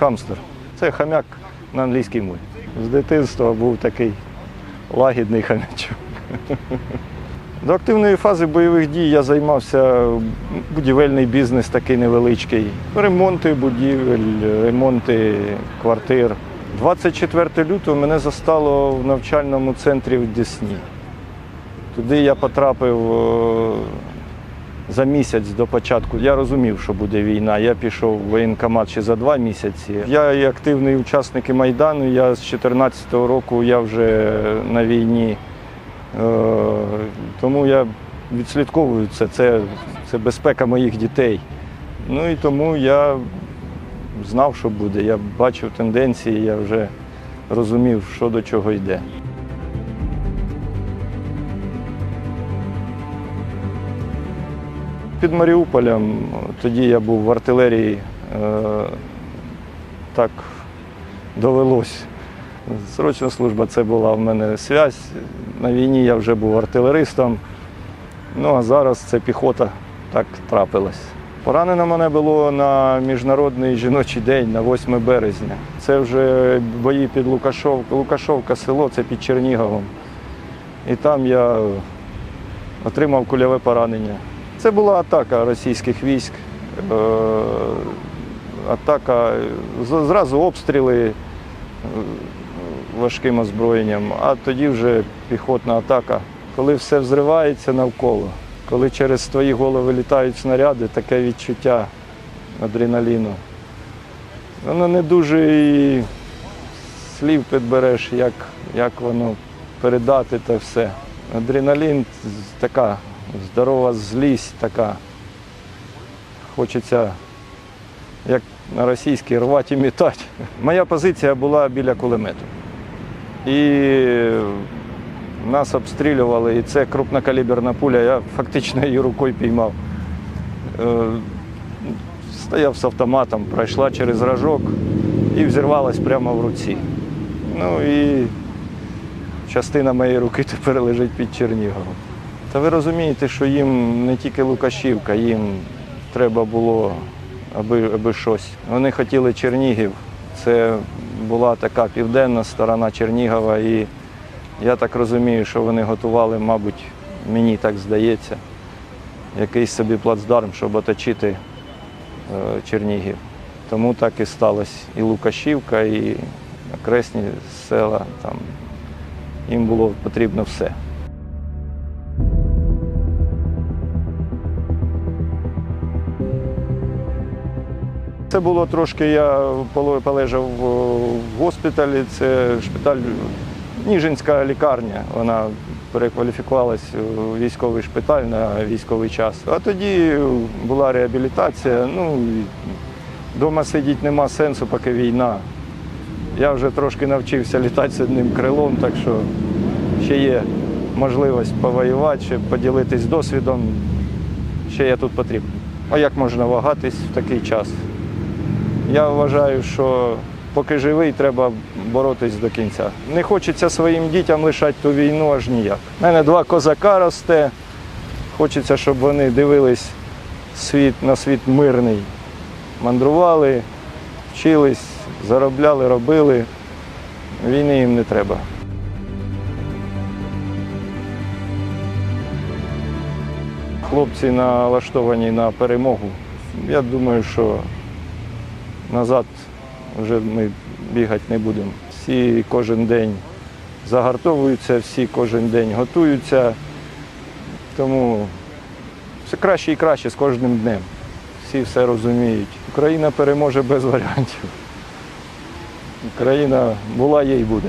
Хамстер. Це хам'як на англійській мові. З дитинства був такий лагідний хам'ячок. До активної фази бойових дій я займався будівельний бізнес такий невеличкий. Ремонти будівель, ремонти квартир. 24 лютого мене застало в навчальному центрі в Десні. Туди я потрапив е, за місяць до початку. Я розумів, що буде війна. Я пішов в воєнкомат ще за два місяці. Я і активний учасник і Майдану. Я з 2014 року я вже на війні. Е, Тому я відслідковую це. це. Це безпека моїх дітей. Ну і тому я знав, що буде. Я бачив тенденції, я вже розумів, що до чого йде. Під Маріуполем тоді я був в артилерії, е, так довелось. Срочна служба це була в мене связь. На війні я вже був артилеристом. Ну а зараз це піхота так трапилось. Поранено мене було на Міжнародний жіночий день на 8 березня. Це вже бої під Лукашовка. Лукашовка село, це під Черніговом. І там я отримав кульове поранення. Це була атака російських військ. Е, Атака, зразу обстріли е, важким озброєнням, а тоді вже піхотна атака. Коли все взривається навколо, коли через твої голови літають снаряди, таке відчуття адреналіну. Воно не дуже і слів підбереш, як, як воно передати те все. Адреналін така здорова злість така. Хочеться, як на російській, рвати і мітати. Моя позиція була біля кулемету. І нас обстрілювали, і це крупнокаліберна пуля, я фактично її рукою піймав. Е, Стояв з автоматом, пройшла через рожок і взірвалась прямо в руці. Ну і частина моєї руки тепер лежить під Черніговом. Та ви розумієте, що їм не тільки Лукашівка, їм треба було аби, аби щось. Вони хотіли Чернігів. Це була така південна сторона Чернігова, і я так розумію, що вони готували, мабуть, мені так здається, якийсь собі плацдарм, щоб оточити е, Чернігів. Тому так і сталося. І Лукашівка, і окресні села. Там. Їм було потрібно все. Це було трошки, я полежав в госпіталі, це шпиталь, Ніжинська лікарня. Вона перекваліфікувалась у військовий шпиталь на військовий час. А тоді була реабілітація. Ну, Дома сидіти нема сенсу, поки війна. Я вже трошки навчився літати з одним крилом, так що ще є можливість повоювати, ще поділитись досвідом. Ще я тут потрібен. А як можна вагатись в такий час? Я вважаю, що поки живий, треба боротись до кінця. Не хочеться своїм дітям лишати ту війну аж ніяк. У мене два козака росте. Хочеться, щоб вони дивились світ на світ мирний. Мандрували, вчились, заробляли, робили. Війни їм не треба. Хлопці налаштовані на перемогу. Я думаю, що назад вже ми бігати не будемо. Всі кожен день загартовуються, всі кожен день готуються. Тому все краще і краще з кожним днем. Всі все розуміють. Україна переможе без варіантів. Україна була є і буде.